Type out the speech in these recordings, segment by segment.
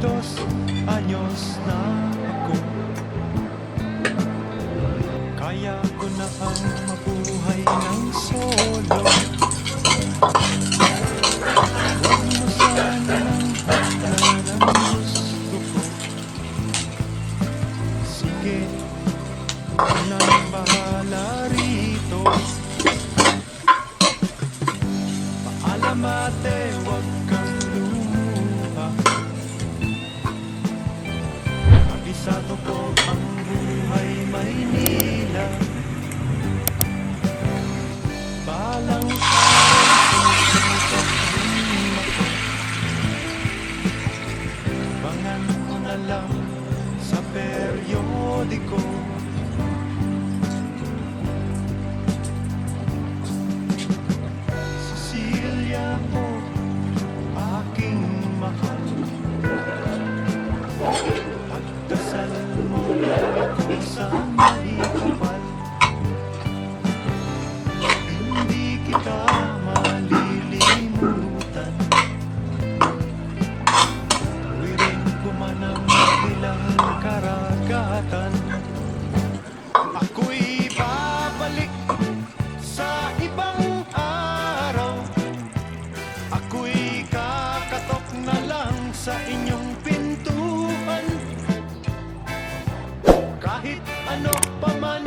Dos anyos na ako Kaya ko na ang mabuhay ng solo. Huwag mo sana nang bahala rito na lang sa periodiko. Cecilia po, aking mahal ng kabilang karagatan Ako'y babalik sa ibang araw. Ako'y kakatok na lang sa inyong pintuan. Kahit ano pa man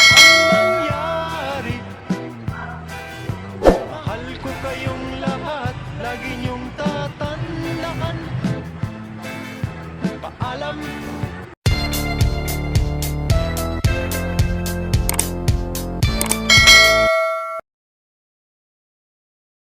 ang mangyari Mahal lahat, lagi niyo